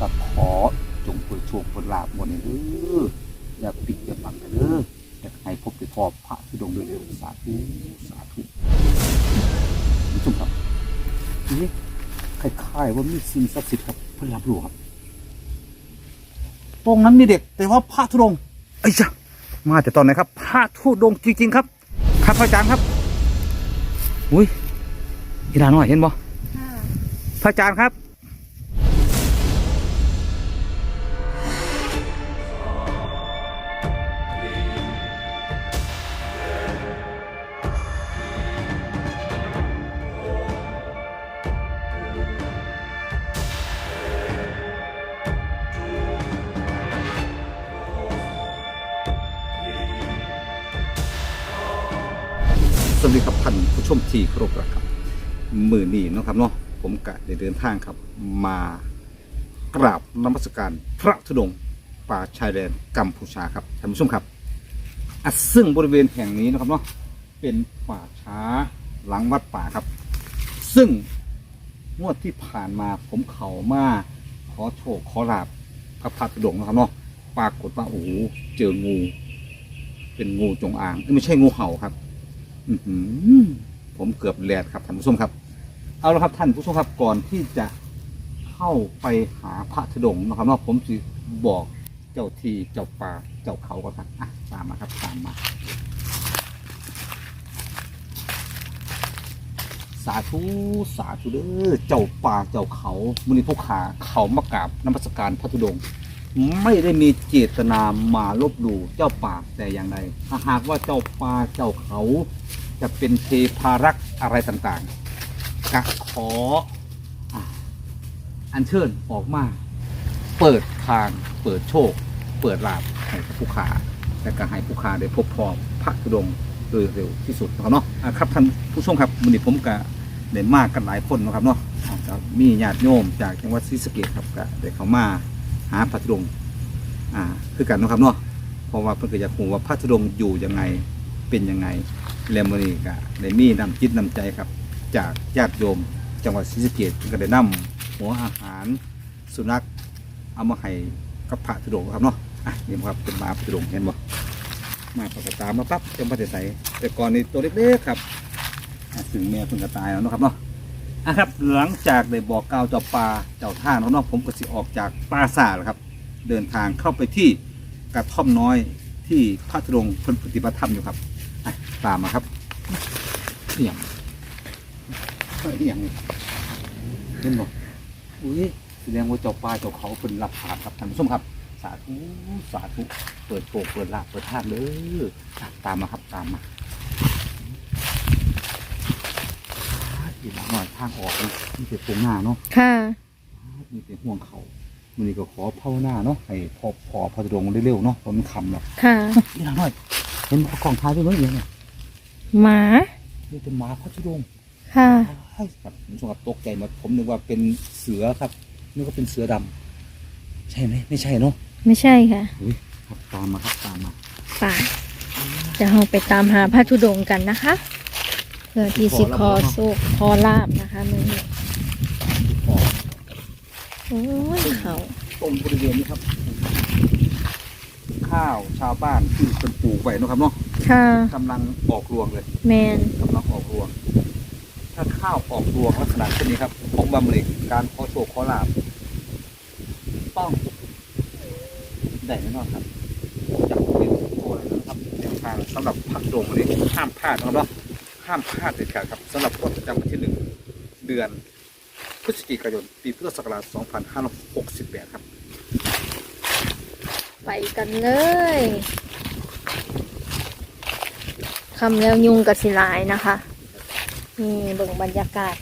ก็ขอจงเปิดโชคเปิดลาบหมดนี่เด้ออย่าปิดอย่าบังกันเด้ออยากให้พบได้พอพระธุดงค์เร็วๆสาธุสาธุผู้ชมครับนี่คล้ายๆว่ามีสิ่งศักดิ์สิทธิ์ครับเพื่อรับรู้ครับตรงนั้นมีเด็ก แต่ว่าพระธุดงค์ไอ้จ้ะมาแต่ตอนไหนครับพระธุดงค์จริง ๆ ครับ ครับพระอาจารย์ครับอุ้ยกีฬาหน่อยเห็นบ่พระอาจารย์ครับ สวัสดีครับท่านผู้ชมที่เคารพรักครับ มือนี้นะครับเนาะผมกะได้เดินทางครับ มากราบนมัสการพระธุดงค์ป่าชายแดนกัมพูชาครับท่านผู้ชมครับอะซึ่งบริเวณแห่งนี้นะครับเนาะเป็นป่าช้าหลังวัดป่าครับ ซึ่งงวดที่ผ่านมาผมเข่ามาขอโชคขอลาบพระพัธุดงค์นะครับเนาะปรากฏว่าโอ้โหเจองู เป็นงูจงอางไม่ใช่งูเห่าครับ อื้อหือผมเกือบแหลดครับท่านผู้ชมครับ เอาละครับท่านผู้ชมครับก่อนที่จะเข้าไปหาพระธุดงค์นะครับเนาะผมจะบอกเจ้าที่เจ้าป่าเจ้าเขาก่อนครับอะตามมาครับตามมา สาธุสาธุเด้อเจ้าป่าเจ้าเขามุนีพวกขาเขามากราบนมัสการพระธุดงค์ไม่ได้มีเจตนามาลบหลู่เจ้าป่าแต่อย่างใดถ้าหากว่าเจ้าป่าเจ้าเขา จะเป็นเทพารักษ์อะไรต่างๆกะขออะอัญเชิญออกมา เปิดทาง เปิดโชค เปิดลาบให้ผู้ขาและก็ให้ผู้ขาได้พบพอพระธุดงโดยเร็วที่สุดนะครับเนาะครับท่านผู้ชมครับวันนี้ผมกะได้มากกันหลายคนนะครับเนาะอะมีญาติโยมจากจังหวัดศรีสะเกษครับก็ได้เข้ามาหาพระธุดงอ่าคือกันนะครับเนาะเพราะว่าเพื่อนก็อยากรู้ว่าพระธุดงอยู่ยังไงเป็นยังไง แลมอนีก็ได้มีน้ำจิตน้ำใจครับ จากญาติโยม จังหวัดศรีสะเกษก็ได้นำหัวอาหาร สุนัขเอามาให้กับพระธุดงค์ครับเนาะอะนี่ครับเป็นมาพระธุดงค์เห็นบ่มาปกตามมาปั๊บเต็มพระเดใสแต่ก่อนนี้ตัวเล็กๆครับถึงแม่เพิ่งก็ตายแล้วเนาะครับเนาะอะครับหลังจากได้บอกกล่าวเจ้าป่าเจ้าท่าเนาะเนาะผมก็สิออกจากปราสาทแล้วครับ เดินทางเข้าไปที่กระท่อมน้อยที่พระธุดงค์เพิ่นปฏิบัติธรรมอยู่ครับ ตามมาครับเอียงเอียงนี่เห็นบ่อุ้ยแสดงว่าเจ้าป่าเจ้าเขาเป็นหลักฐานครับท่านผู้ชมครับ สาธุสาธุเปิดโปกเปิดลาบเปิดทางเลยอะตามมาครับตามมาอีกหน่อยทางออกนี่มีแต่ตรงหน้าเนาะค่ะมีแต่ห่วงเขามันนี้ก็ขอภาวนาเนาะให้พอพอพอจะลงเร็วๆเนาะเพราะมันคำแล้วค่ะอีกหน่อย เห็นกล่องท้ายด้วยไหมเนี่ยหมานี่เป็นหมาพระธุดงค์ค่ะใช่ครับผมสงบตกใจหมดผมนึกว่าเป็นเสือครับนึกว่าเป็นเสือดำใช่ไหมไม่ใช่เนาะไม่ใช่ค่ะอุ้ยครับตามมาครับตามมาป่าจะเราไปตามหาพระธุดงค์กันนะคะ เพื่อที่สิคอโซกคอลาบนะคะมือนี้ออกโอ้ยเขาตรงบริเวณนี้ครับ ข้าวชาวบ้านที่เป็นปลูกไว้เนาะครับเนาะค่ะกำลังออกรวงเลยแมนกำลังออกรวง ถ้าข้าวออกรวงลักษณะเช่นนี้ครับ ของบำเร็จการขอโชคขอลาบต้องได้แน่นอนครับจากเป็นโอ้ยนะครับแนวทางสำหรับพักดงวันนี้ห้ามพลาดนะครับเนาะห้ามพลาดเด็ดขาดครับสำหรับงวดประจำวันที่หนึ่งเดือนพฤศจิกายนปีพุทธศักราช 2568 ครับ ไปกันเลยคำแล้วยุงกับสิหลายนะคะ นี่เบิ่งบรรยากาศ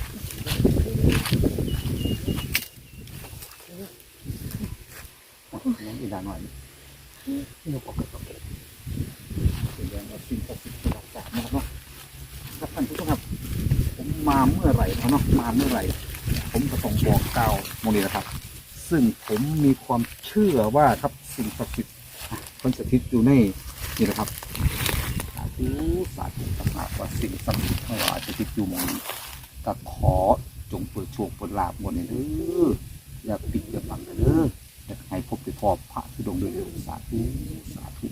น้องอีกหน่อยนี่เราออกกันต่อแสดงว่าสิ่งศักดิ์สิทธิ์ประดับจากนะครับเนาะครับท่านผู้ชมครับ ผมมาเมื่อไหร่เนาะมาเมื่อไหร่ ผมก็ต้องบอกกล่าวโมนี้นะครับ ซึ่งผมมีความเชื่อว่าครับ สิ่งศักดิ์สิทธิ์อะคนสถิตอยู่ในนี่นะครับสาธุสาธุสาธุว่าสิ่งศักดิ์สิทธิ์ไม่ว่าจะสถิตอยู่หมองนี้ก็ขอจงเปิดโชคเปิดลาบหมดเลยเด้ออย่าปิดอย่าบังกันเด้ออยากให้พบไปพอพระธุดงค์ด้วยเถิดสาธุสาธุ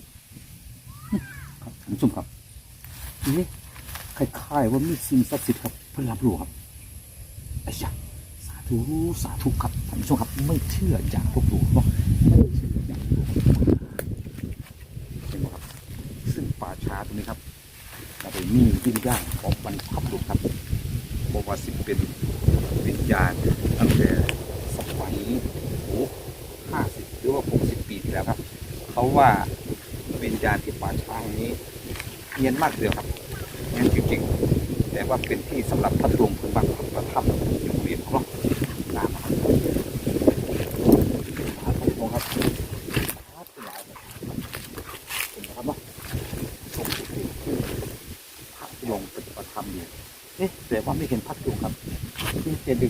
ครับท่านผู้ชมครับนี่คล้ายๆว่ามีสิ่งศักดิ์สิทธิ์ครับเพื่อนรับรู้ครับไอ้ยะสาธุสาธุครับท่านผู้ชมครับ ไม่เชื่ออย่าลบหลู่เนาะไม่เชื่อ เห็นไหมครับ ซึ่งป่าช้าตรงนี้ครับเราไปมีวิญญาณของบรรพบุรุษครับบอกว่าสิเป็นวิญญาณตั้งแต่สมัยโอ้ห้าสิบหรือว่าหกสิบปีที่แล้วครับ เขาว่าวิญญาณที่ป่าช้าแห่งนี้เงียนมากเดียวครับเงียนจริงๆ แต่ว่าเป็นที่สำหรับพระธุงเพื่อนบ้านประทับอยู่เรียนครอบตามมาครับพระธุดงค์ครับพระธุดงค์เห็นไหมครับเนาะ ชมที่คือพระลงปฏิบัติธรรมอยู่เอ๊ะแต่ว่าไม่เห็นพระลงครับ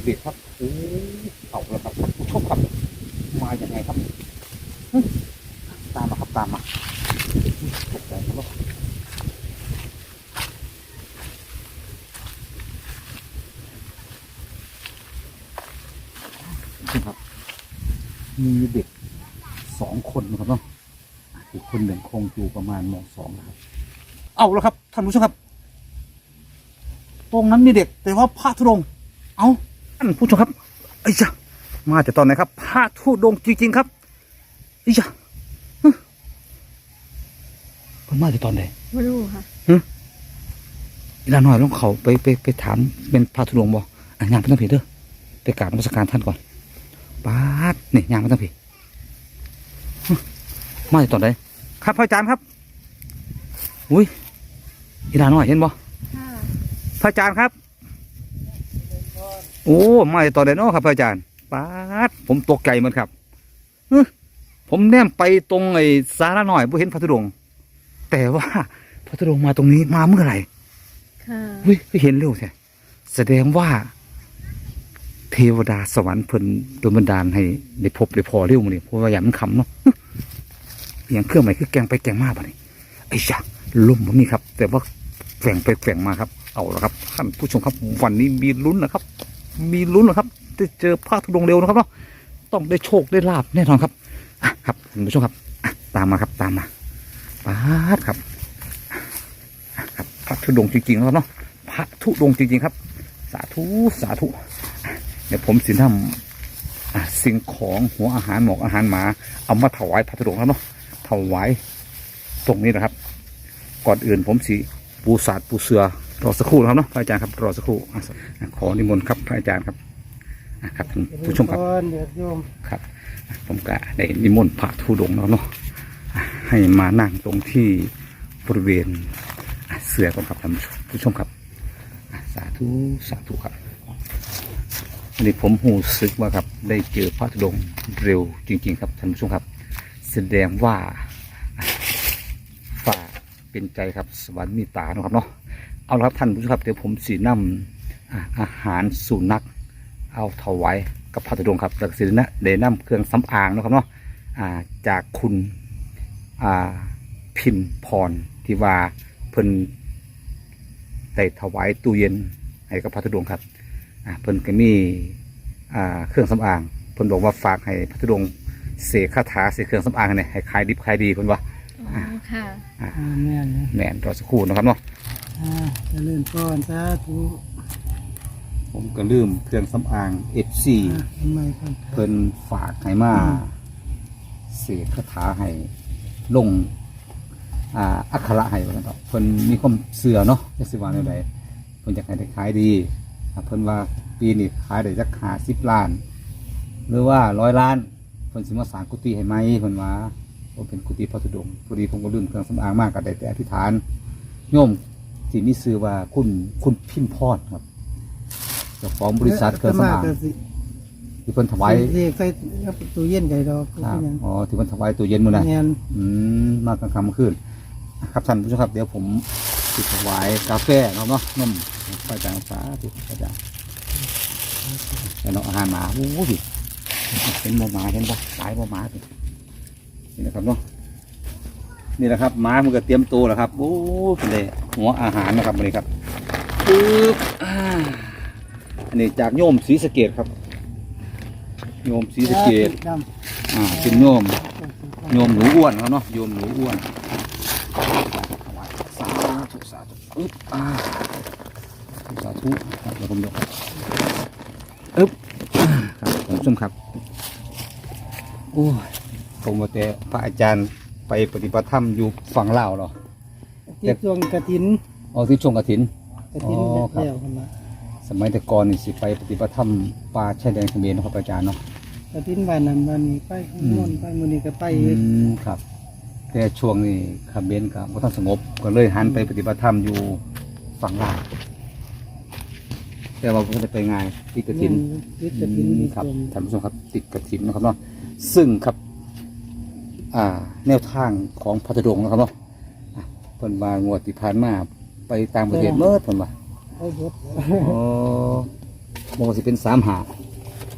มีแต่เด็กๆครับโอ้เอาแล้วครับผู้ชมครับ มาอย่างไงครับ ตามมาครับตามมาตกใจครับว่าท่านครับ มีเด็กสองคนนะครับเนาะอีกคนหนึ่งคงอยู่ประมาณมสองนะครับ เอาแล้วครับท่านผู้ชมครับ ตรงนั้นมีเด็ก แต่ว่าพระธุดงค์เอา ท่านผู้ชมครับไอ้ยะมาแต่ตอนไหนครับพระธุดงค์จริงๆครับไอ้ยะฮึเพิ่นมาแต่ตอนไหนไม่รู้ค่ะอีลาหน่อยลองเขาไปไปไปถามเป็นพระธุดงค์บ่อะยางไปตั้งผีเด้อไปกราบนมัสการท่านก่อนปาดนี่ยางไปตั้งผีฮึมาแต่ตอนไหนครับพระอาจารย์ครับอุ้ยอีลาหน่อยเห็นบ่ค่ะพระอาจารย์ครับ โอ้ไม่ต่อเดนอครับพระอาจารย์ป๊าดผมตกใจเหมันครับฮึผมแนมไปตรงไอ้สาระหน่อยบ่เห็นพระธุดงค์แต่ว่าพระธุดงค์มาตรงนี้มาเมื่อไหร่ค่ะเฮ้ยเห็นเร็วแท้แสดงว่า เทวดาสวรรค์เพิ่นโดนบันดาลให้ได้พบได้พอเร็วมื้อนี้เพราะว่าอย่างมันคำเนาะฮึอหย่างเครื่องใหม่คือแกงไปแกงมาบ่นี่ไอ้ยะลมผมนี่ครับ แต่ว่าแกว่งไปแกว่งมาครับ เอาละครับท่านผู้ชมครับวันนี้มีลุ้นนะครับ มีลุ้นนะครับได้เจอพระธุดงเร็วนะครับเนาะต้องได้โชคได้ลาบแน่นอนครับครับท่านผู้ชมครับตามมาครับตามมาปาดครับครับพระธุดงจริงๆแล้วเนาะพระธุดงจริง ๆ ครับ สาธุสาธุเดี๋ยวผมสินำสิ่งของหัวอาหารหมอกอาหารหมา เอามาถวายพระธุดงครับเนาะถวายตรงนี้นะครับ ก่อนอื่นผมสิปูศาสตร์ปูเสือ รอสักครู่นะครับเนาะพระอาจารย์ครับรอสักครู่อะอะขอนิมนต์ครับพระอาจารย์ครับอะครับท่านผู้ชมครับเดือดโยมครับ ผมก็ได้นิมนต์พระธุดงค์แล้วเนาะอะให้มานั่งตรงที่บริเวณอะเสือก่อนครับท่านผู้ชมครับอะสาธุสาธุครับวันนี้ผมหูซึกว่าครับได้เจอพระธุดงค์เร็วจริง ๆ ครับท่านผู้ชมครับ แสดงว่าอะฝ่าเป็นใจครับสวรรค์มีตาเนาะครับเนาะ เอาละครับท่านผู้ชมครับเดี๋ยวผมสีนำอะอาหารสุนัขเอาถวายกับพระธุดงค์ครับแล้วก็สินะได้นำเครื่องสำอางเนาะครับเนาะอ่าจากคุณอ่าพินพรที่ว่าเพิ่นได้ถวายตู้เย็นให้กับพระธุดงค์ครับอ่าเพิ่นก็มีอ่าเครื่องสำอางเพิ่นบอกว่าฝากให้พระธุดงค์เสกคาถาเสกเครื่องสำอางเนี่ยให้ขายดิบขายดีเพิ่นว่าอ๋อค่ะอ่าแม่นนะแม่นรอสักครู่นะครับเนาะ อ่าเจะเลื่อนก้อนสาธุผมก็ลืมเครื่องสำอาง F4 อ่าทำไมก่อนเพิ่นฝากให้มาเสกคาถาให้ลงอ่าอักขระให้ว่าซั่นเถาะเพิ่นมีความเสื่อเนาะจะสิว่าแนวใดเพิ่นอยากให้ได้ขายดีอ่าเพิ่นว่าปีนี้ขายได้จักหาสิบล้าน หรือว่าร้อยล้านเพิ่นสิมาสร้างกุฏิให้ไหมเพิ่นว่าว่าเป็นกุฏิพระธุดงค์พอดีผมก็ลืมเครื่องสำอางมากก็ได้แต่อธิษฐาน โยม ที่มีชื่อว่าคุณคุณพิมพรครับเจ้าของบริษัทเครื่องสำอางก็สิที่เพิ่นถวายเสกใส่ตู้เย็นไก่ดอกก็ครัเป็บนหยังอ๋อที่มันถวายตู้เย็นมื้อนั้น แม่นอืมมากกลางค่ำคืนครับท่านผู้ชมครับเดี๋ยวผมสิถวายกาแฟเนาะเนาะนมพระอาจารย์สาธุพระอาจารย์แล้วเนาะอาหารหมาโอ้โหเห็นบ่หมาเห็นบ่ตายบ่หมาสินี่นะครับเนาะนี่แหละครับหมามันก็เตรียมตัวแล้วครับโอ้เป็นเลย หัวอาหารนะครับวันนี้ครับปึ๊บอ่าอันนี้จากโยมศรีสะเกดครับ โยมศรีสะเกดดอ่าเป็นโยมำโยมหนูอ้วนเขาเนาะโยมหนูอ้วนสาธุสาธุอึ๊บอ่าสาธุครับเดี๋ยวผมยกอึ๊บอ่าครับผมชมครับโอ้ยผมว่าแต่พระอาจารย์ไปปฏิบัติธรรมอยู่ฝั่งลาวเหรอ ที่ช่วงกระถินอ๋อที่ชงกฐิน กระถินอ๋อครับ แล้วคนละสมัยแต่ก่อนนี่สิไปปฏิบัติธรรมป่าชายแดนเขมรเนาะครับอาจารย์เนาะ กระถินบ้านนั้นบ้านนี้ไปข้างโน้นไปมื้อนี้ก็ไปอืมครับ แต่ช่วงนี้เขมรก็บ่ทันสงบ ก็เลยหันไปปฏิบัติธรรมอยู่ฝั่งลาวแต่ว่าผมจะไปงานที่กฐิน ติดกระถินอืมมีครับส่วนท่านผู้ชมครับติดกฐินนะครับเนาะซึ่งครับ อ่า แนวทางของพัทดงค์นะครับเนาะอะเพิ่นมางวดที่ผ่านมาไปต่างประเทศเมื่อเพิ่นว่าไปเบิดอ๋อบอกว่าสิเป็นสามหา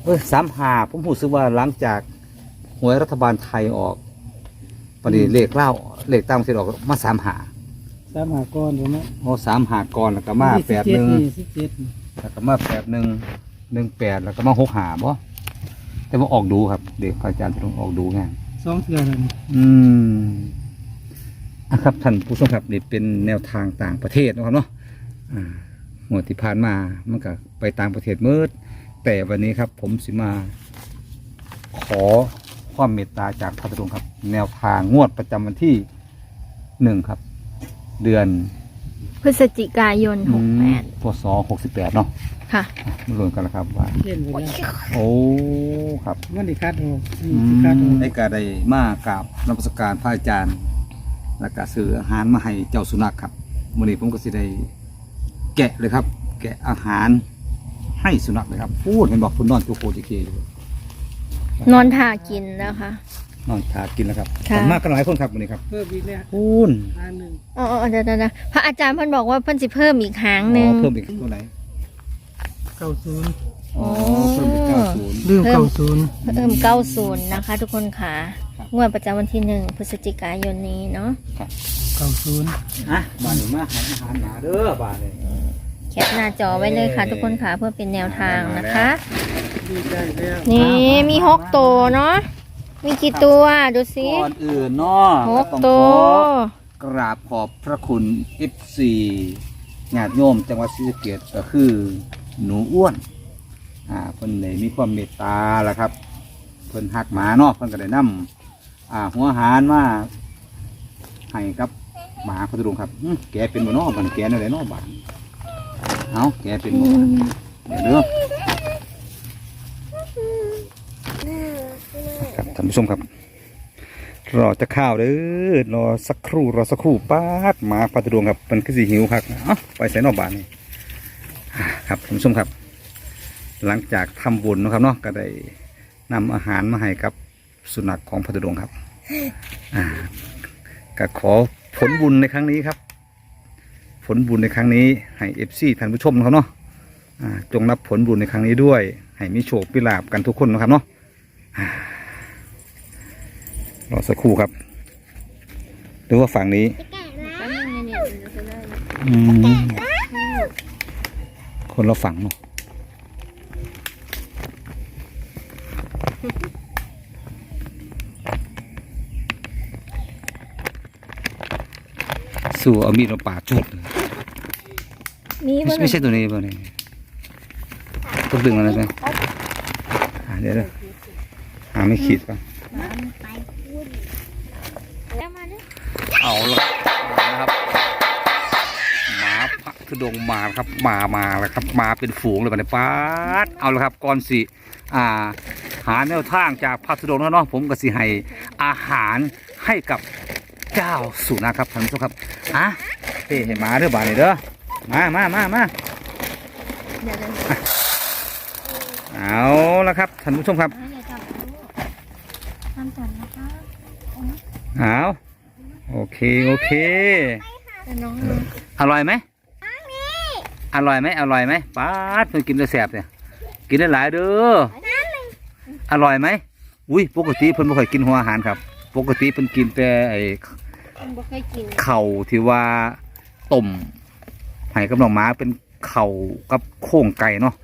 เอ้ยสามหาผมรู้สึกว่าหลังจากหวยรัฐบาลไทยออกปฏิเลขเล่าเลขตามประเทศออกมาสามหาสามหาก้อนถูกไหมโอ้สามหาก่อนแล้วก็มาแปดหนึ่งสิบเจ็ดนี่แล้วก็มาแปดหนึ่งหนึ่งแปดแล้วก็มาหกหาบ่แต่ว่าออกดูครับ เด็กพระอาจารย์ต้องออกดูไงสองเทื่อนั่นอืม อะครับท่านผู้ชมครับนี่เป็นแนวทางต่างประเทศนะครับเนาะอ่าหมวดที่ผ่านมามันก็ไปต่างประเทศเมื่อแต่วันนี้ครับผมสิมาขอความเมตตาจากพระตุงครับ แนวทางงวดประจำวันที่หนึ่งครับ เดือนพฤศจิกายนหกแปดพศหกสิบแปดเนาะค่ะอะมารวมกันแล้วครับว่าเล่นไปแล้วโอ้ครับมันไดีคัดออกนี่อืสิคัดออกมได้การได้มากราบนมัสการพระอาจารย์ แล้วก็ซื้ออาหารมาให้เจ้าสุนัขครับวันนี้ผมก็สิได้แกะเลยครับ แกะอาหารให้สุนัขเลยครับพูดเห็นบอกคุณนอนตัวโคจิเคอยู่นอนท่ากินนะคะ นอนทากินแล้วครับค่ะมากกันหลายคนครับวันนี้ครับเพิ่มอีกเนี่ยพูนทางหนึ่งอ๋อๆเดี๋ยวเดี๋ยวเดี๋ยวพระอาจารย์เพิ่นบอกว่าเพิ่นสิเพิ่มอีกหางหนึ่งเพิ่มอีกเท่าไหร่เก้าศูนย์อ๋อเพิ่มอีกเก้าศูนย์ลืมเก้าศูนย์เพิ่มเก้าศูนย์นะคะ ทุกคนค่ะครับ งวดประจำวันที่หนึ่งพฤศจิกายนนี้เนาะเก้าศูนย์อะบ้านนี้มาให้อาหารหมาเด้อบ้านนี้แคปหน้าจอไว้เลยค่ะ ทุกคนค่ะเพื่อเป็นแนวทางนะคะ ดีใจแล้วนี่มีหกตัวเนาะมีกี่ตัวดูสิก่อนอื่นเนาะหกต้องตัขวอกราบขอบพระคุณ F4 ญาติโยมจังหวัดศรีสะเกษก็คือหนูอ้วน อ่าเพิ่นเลยมีความเมตตาแหละครับ เพิ่นหักหมาเนาะเพิ่นก็ได้นำ อ่า หัวอาหารมาให้กับหมาพระตุลงครับอื้อแกเป็นบ่เนาะบันแกนั่นแหละเนาะบานเอาแกเป็นบ่เดี๋ยวเด้อครับท่านผู้ชมครับ รอจะข้าวเด้อรอสักครู่รอสักครู่ป้าดหมาพระตุลงครับมันคือสิหิวครับเอ้าไปใส่นอกบ้านนี่อ่าครับท่านผู้ชมครับ หลังจากทำบุญนะครับเนาะก็ได้นำอาหารมาให้กับ สุนัขของพระตุดงค์ครับอ่าก็ขอผลบุญในครั้งนี้ครับ ผลบุญในครั้งนี้ให้เอฟซีท่านผู้ชมนะครับเนาะอ่าจงรับผลบุญในครั้งนี้ด้วย ให้มีโชคมีลาบกันทุกคนนะครับเนาะอ่ารอสักครู่ครับดูว่าฝั่งนี้อืมคนละฝั่งเนาะ สู่เอามีดมาปาดจุดเลยมีไม่ไม่ใช่ตัวนี้ป่ะเนี่ยต้องดึงอะไรไปอ่าเดี๋ยวเดี๋ยหาไม่ขีดป่ะเนี่ยเอาละเอาละครับหมาพักทุดงมาครับมามาแล้วครับ มาเป็นฝูงเลยป่ะเนี่ยป้าดเอาละครับก่อนสิอ่าหาแนวทางจากพักทุดงค์แล้วเนาะผมก็สิให้อาหารให้กับ เจ้าสุนัขครับท่านผู้ชมครับอะเฮ้ให้หมาเด้อบาดนี่เด้อมามามามาเดี๋ยวเดี๋ยวเอาละครับท่านผู้ชมครับอย่าจับลูกห้ามจับนะคะเอาโอเคโอเคแต่น้องอร่อยไหมอร่อยไหมอร่อยไหมป้าดเพิ่งกินแล้วแสบเนี่ยกินได้หลายเด้ออร่อยไหมอุ้ยปกติเพิ่นบ่ค่อยกินหัวอาหารครับ ปกติเพิ่นกินแต่ไอ้ มันบ่เคยกินเข่าที่ว่าต้มให้กับน้องหมาเป็นเข่ากับโครงไก่เนาะ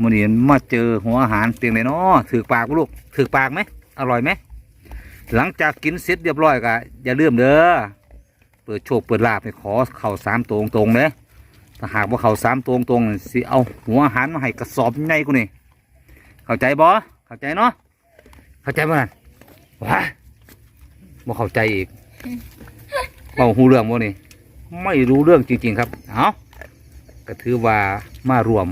มื้อนี้มาเจอหัวอาหารเปียงเลยเนาะถือปากลูกถือปากไหมอร่อยไหมหลังจากกินเสร็จเรียบร้อยก็อย่าลืมเด้อเปิดโชคเปิดลาบให้ขอเข่าสามตรงตรงเด้ถ้าหากว่าเข่าสามตรงตรงสิเอาหัวอาหารมาให้กระสอบใหญ่กูนี่เข้าใจบ่เข้าใจเนาะเข้าใจบ่นั่นว้าบ่เข้าใจอีก เบาหูเรื่องบ่นี่ไม่รู้เรื่องจริง ๆ ครับ เอาก็ถือว่ามารวม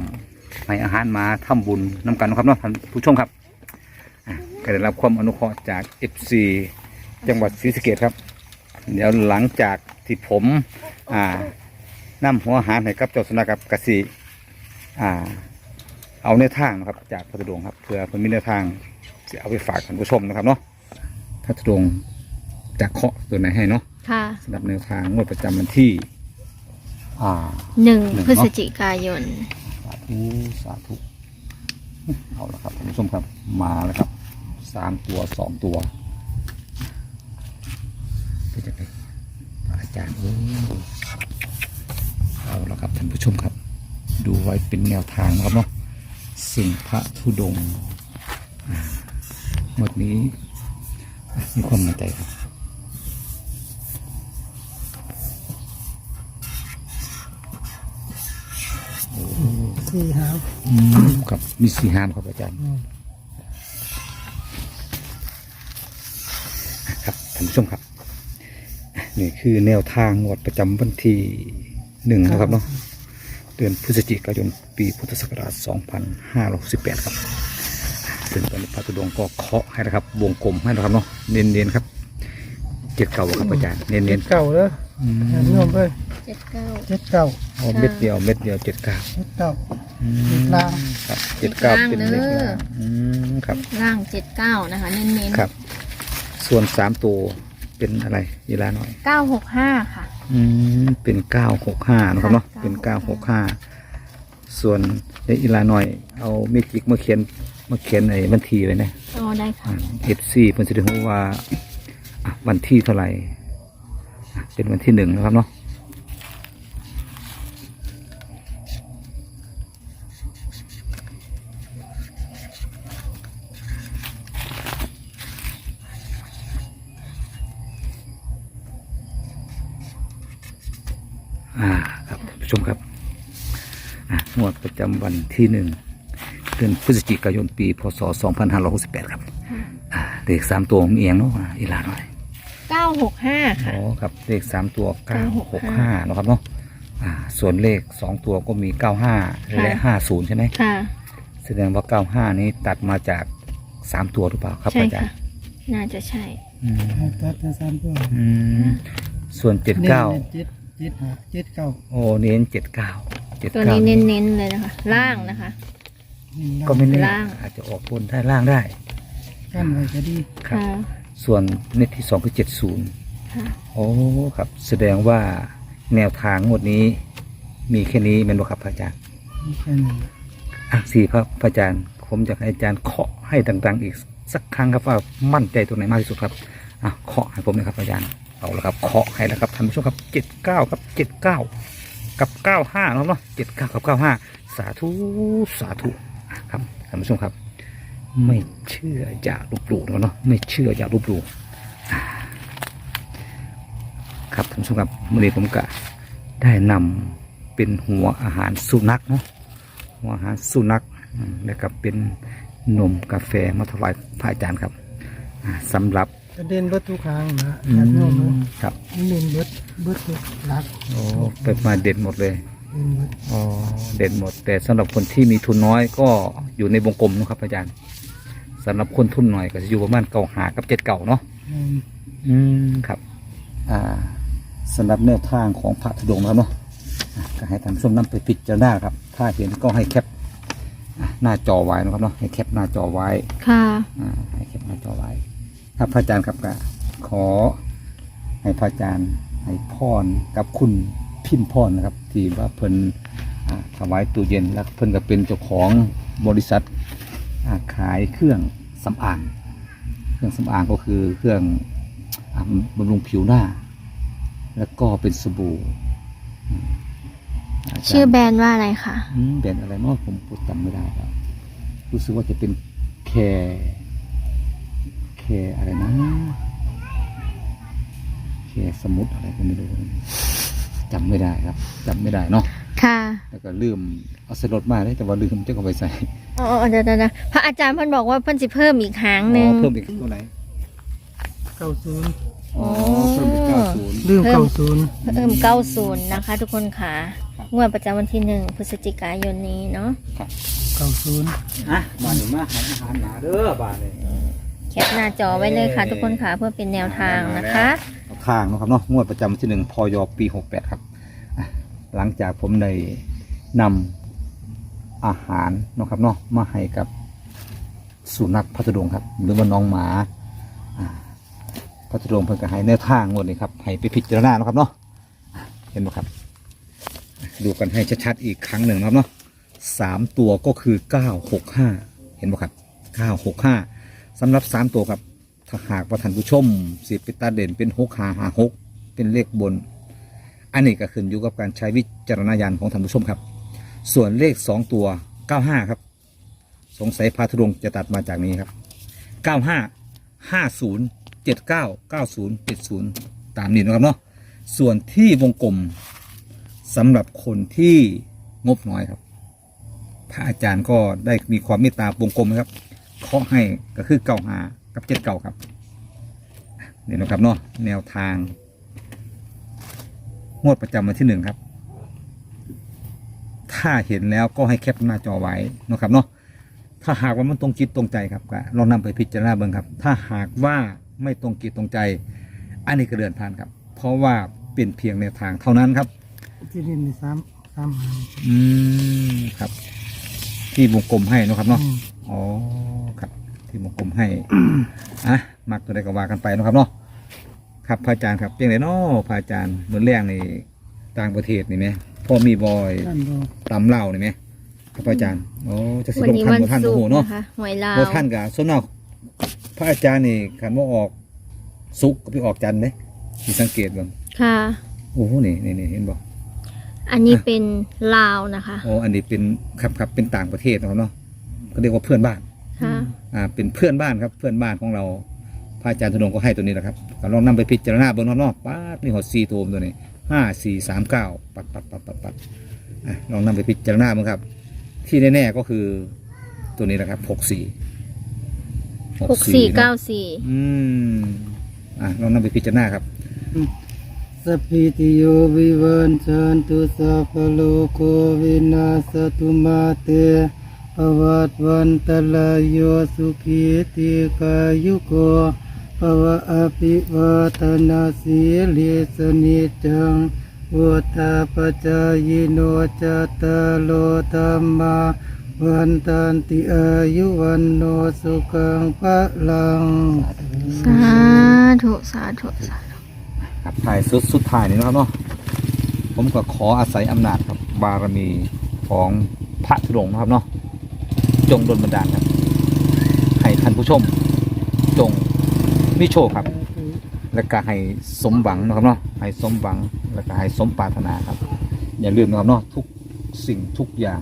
ให้อาหารมาทำบุญนำกันนะครับเนาะท่านผู้ชมครับก็ได้รับความอนุเคราะห์จาก FC จังหวัดศรีสะเกษครับ เดี๋ยวหลังจากที่ผมอ่านำหัวอาหารให้กับเจ้าสนักกับกสิอ่า เอาในวทางนะครับ จากพัทดวงครับเพื่อเพิ่นมีแนวทางจะเอาไปฝากท่านผู้ชมนะครับเนาะพัทดวงจะเคาะตัวไหนให้เนาะ ค่ะ สำหรับแนวทางงวดประจำวันที่ อ่า หนึ่งหนึ่งเนอะพฤศจิกายน สาธุสาธุเอาละครับท่านผู้ชมครับ มาแล้วครับสามตัวสองตัวเป็นจะไปอาจารย์โอ้เอาละครับท่านผู้ชมครับ ดูไว้เป็นแนวทางนะครับเนาะสิ่งพระธุดงค์อ่าหมดนี้อะมีความมั่นใจครับ สี่หาอืมครับมีสีหามครับอาจารย์อืมครับท่านผู้ชมครับอะนี่คือแนวทางงวดประจำวันที่หนึ่งนะครับเนาะเดือนพฤศจิกายนปีพุทธศักราช 2568 ครับซึ่งตอนนี้พระตุดงค์ก็เคาะให้นะครับ วงกลมให้นะครับเนาะเน้นๆครับ เจ็ดเก่าครับอาจารย์ เน้นเก่าเด้อๆอืมแอบรวมไป เจ็ดเก้าเจ็ดเก่าเอาเม็ดเดียวเม็ดเดียวเจ็ดเก้าเจ็ดเก่าอืมเจ็ดล่าง ครับเจ็ดเก้าเจ็เป็นดเลล่างขเด้อล่างอืมครับล่างเจ็ดเก้านะคะ เน้นๆครับ ส่วนสามตัวเป็นอะไรเวลาหน่อยเก้าหกห้าค่ะ อืมเป็นเก้าหกห้านะครับเนาะค่ะ เป็นเก้าหกห้าส่วนในอีลาหน่อย เอาเมจิกมาเขียนมาเขียนในบันทีเลยนะอ๋อได้ค่ะเอฟซีเพิ่นจะได้รู้ว่าอะวันที่เท่าไหร่อะเป็นวันที่หนึ่งนะครับเนาะอ่าครับท่านผู้ชมครับอะงวดประจำวัน ที่หนึ่งเดือนพฤศจิกายนปีพศ 2568 ครับอ่าเลขสามตัวมีเอียงเนาะอ่าอีหลาหน่อยเก้าหกห้าอ๋ค่ะอครับเลขสามตัวเก้าหก965ห้านะครับเนาะอ่าส่วนเลขสองตัวก็มีเก้าห้าค่ะและห้าศูนย์ใช่ไหมค่ะ แสดงว่าเก้าห้านี้ตัดมาจากสามตัวหรือเปล่าครับใช่อาจารค่ะ ย์น่าจะใช่ อืมเอาตัดแต่สามตัวอืมส่วนเจ็ดเก้าน้นๆเจ็ดเจ็ดหาเจ็ดเก้าโอ้เน้นเจ็ดเก้าเจ็ดตัวเก้านี้เน้นๆเลยนะคะ ล่างนะคะนี่ล่างก็ไม่แน่ล่าง อาจจะออกบนได้ล่างได้กั้นไว้ก็ดีครับ ค่ะ ส่วนเน็ตที่สองคือเจ็ดศูนย์ค่ะ โอ้ครับ แสดงว่าแนวทางงวดนี้ มีแค่นี้เป็นบ่ครับอาจารย์แค่นี้อะสี่ครับพระอาจารย์ ผมอยากให้อาจารย์เคาะให้ดังๆ อีกสักครั้งครับว่ามั่นใจตัวไหนมากที่สุดครับอะเคาะให้ผมหนะครับอาจารย์เอาละครับเคาะให้แล้วครับท่านผู้ชมครับเจ็ดเก้าครับเจ็ดเก้า กับเก้าห้าเนาะเจ็ดเก้ากับเก้าห้าสาธุสาธุอะครับท่านผู้ชมครับ ไม่เชื่ออย่าลบหลู่เนาะไม่เชื่ออย่าลบหลู่อ่าครับท่านผู้ชมครับมื่อนี้ผมก็ได้นำเป็นหัวอาหารสุนัขเนาะหัวอาหารสุนัขอืมแล้วก็เป็นนมกาแฟมาถวายพระอาจารย์ครับอ่าสำหรับกระเด็นเบิดทุกครั้งนะอืแอบรวมมครับเด่นเบิด เบิดทุกหลักโอ้เปิดมาเด่นหมดเลยเด่นเบิดอ๋อ เด่นหมด แต่สำหรับคนที่มีทุนน้อยก็อยู่ในวงกลมนะครับอาจารย์สำหรับคนทุนหน่อยก็จะอยู่ประมาณเก่าหากับเจ็ดเก่าเนาะอืมอืมครับ อ่าสำหรับแนวทางของพระธุดงค์นะครับเนาะอะก็ให้ท่านผู้ชมนำไปพิจารณาครับ ถ้าเห็นก็ให้แคปอะหน้าจอไว้นะครับเนาะให้แคปหน้าจอไว้ค่ะ อ่าให้แคปหน้าจอไว้ครับพระอาจารย์ครับก็ขอให้พระอาจารย์ ให้พรกับคุณพิมพ์พรนะครับ ที่ว่าเพิ่นอ่าถวายตู้เย็นแล้วเพิ่นก็เป็นเจ้าของบริษัทอ่าขายเครื่องสำอางเครื่องสำอางก็คือเครื่องอาบำรุงผิวหน้า แล้วก็เป็นสบู่อืมาจารย์ชื่อแบรนด์ว่าอะไรคะอืมแบรนด์อะไรเนาะผมพูดจำไม่ได้ครับรู้สึกว่าจะเป็นแคร์แคร์อะไรนะ แคร์สมุดอะไรก็ไม่รู้จำไม่ได้ครับจำไม่ได้เนาะค่ะ แล้วก็ลืมเอาใส่รถมาได้แต่ว่าลืมจะเอาไปใส่อ๋อเดี๋ยวเดี๋ยวเดี๋ยวพระอาจารย์เพิ่นบอกว่าเพิ่นสิเพิ่มอีกหางหนึ่งอ๋อเพิ่มอีกตัวไหนเก้าศูนย์อ๋อเพิ่มอีกเก้าศูนย์ลืมเก้าศูนย์เพิ่มเก้าศูนย์นะคะ ทุกคนค่ะครับงวดประจำวันที่หนึ่งพฤศจิกายนนี้เนาะเก้าศูนย์อะบ้านหนูมาหาอาหารหนาเด้อบ้านเลยแคปหน้าจอไว้เลยค่ะ ทุกคนค่ะเพื่อเป็นแนวทางนะคะ ทางนะครับเนาะงวดประจำวันที่หนึ่งพยปีหกแปดครับอะหลังจากผมได้นำอาหารนะครับเนาะมาให้กับสุนัขพัทดงครับ หรือว่าน้องหมาอ่าพัทดงเพิ่นก็ให้แนวทางงวดนี้ครับให้ไปพิจารณานะครับเนาะอะเห็นไหมครับ ดูกันให้ชัดๆอีกครั้งหนึ่งนะครับเนาะสามตัวก็คือเก้าหกห้าเห็นไหมครับเก้าหกห้าสำหรับสามตัวครับ ถ้าหากว่าท่านผู้ชมสิเป็นตาเด่นเป็นหกหาหาหกเป็นเลขบน อันนี้ก็ขึ้นอยู่กับการใช้วิจารณญาณของท่านผู้ชมครับ ส่วนเลขสองตัวเก้าห้าครับ สงสัยพาธุรงค์จะตัดมาจากนี้ครับเก้าห้าห้าศูนย์เจ็ดเก้าเก้าศูนย์เจ็ดศูนย์ตามนี้นะครับเนาะส่วนที่วงกลมสำหรับคนที่งบน้อยครับ พระอาจารย์ก็ได้มีความเมตตาวงกลมนะครับเคาะให้ก็คือเก่าหา กับเจ็ดเก่าครับนี่นะครับเนาะแนวทาง งวดประจำวันที่หนึ่งครับ ถ้าเห็นแล้วก็ให้แคปหน้าจอไว้นะครับเนาะถ้าหากว่ามันตรงจิตตรงใจครับก็ลองนำไปพิจารณาเบิ่งครับ ถ้าหากว่าไม่ตรงจิตตรงใจ อันนี้ก็เดือนผ่านครับ เพราะว่าเป็นเพียงแนวทางเท่านั้นครับที่นี่มีสามสามหางอืมครับ ที่วงกลมให้นะครับเนาะอืมอ๋อครับ ที่วงกลมให้อะมักตัวใดก็ว่ากันไปเนาะครับเนาะครับพระอาจารย์ครับเพียงไรเนาะพระอาจารย์เหมือนแรงในต่างประเทศนี่ไหมพ่อมีบอยท่านบอกตำเหล่านี่ไหมครับพระอาจารย์โอ้จะสิวันลงนี้ทัวันนบ่ท่านศุโอ้กโหร์เนาะนะคะหวยลาวบ่ท่านกับส่วนนอกพระอาจารย์นี่ขันว่าออกสุกร์ก็ไปออกจันทร์เด้มีสังเกตบ้างค่ะโอ้โหนี่นี่นี่เห็นบ่อันนี้เป็นลาวนะคะโอ้อันนี้เป็นครับครับเป็นต่างประเทศนะครับเนาะก็เรียกว่าเพื่อนบ้านค่ะ อ่าเป็นเพื่อนบ้านครับเพื่อนบ้านของเราพระอาจารย์ธนงก็ให้ตัวนี้แหละครับก็ลองนำไปพิจารณาเบนนอกๆป้าดนี่หดซีโทมตัวนี้ห้าสี่สามเก้าปัดปัดปัดปัดปัดอะลองนำไปพิจารณาบ้างครับ ที่แน่ๆก็คือตัวนี้แหละครับหกสี่หกสี่เก้าสี่อืมอะลองนำไปพิจารณาครับสัพพิติโยวิวันจันตุสัพพโลกโควินาสตุมาเต ภวัตวันตลายโยสุขีติกายุโกภวะอภิวาทนาสีลิสนิจังวุธาปจายโนจตารโลธรรมาวันตันติอายุวันโนสุขังพระลัง สาธุสาธุสาธุครับถ่ายสุดสุดท้ายนี่นะครับเนาะผมก็ขออาศัยอำนาจครับบารมีของพระธุดงค์นะครับเนาะ จงดลบันดาลครับ ให้ท่านผู้ชม จงมีโชคครับ และก็ให้สมหวังนะครับเนาะให้สมหวังและก็ให้สมปรารถนาครับ อย่าลืมนะครับเนาะทุกสิ่งทุกอย่าง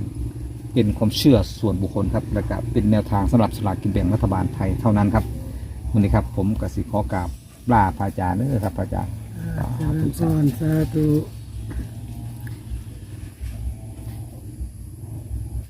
เป็นความเชื่อส่วนบุคคลครับและก็เป็นแนวทางสำหรับสลากกินแบ่งรัฐบาลไทยเท่านั้นครับวันนี้ครับ ผมกสิขอกราบลาพระอาจารย์เด้อครับพระอาจารย์สาธุสาธุ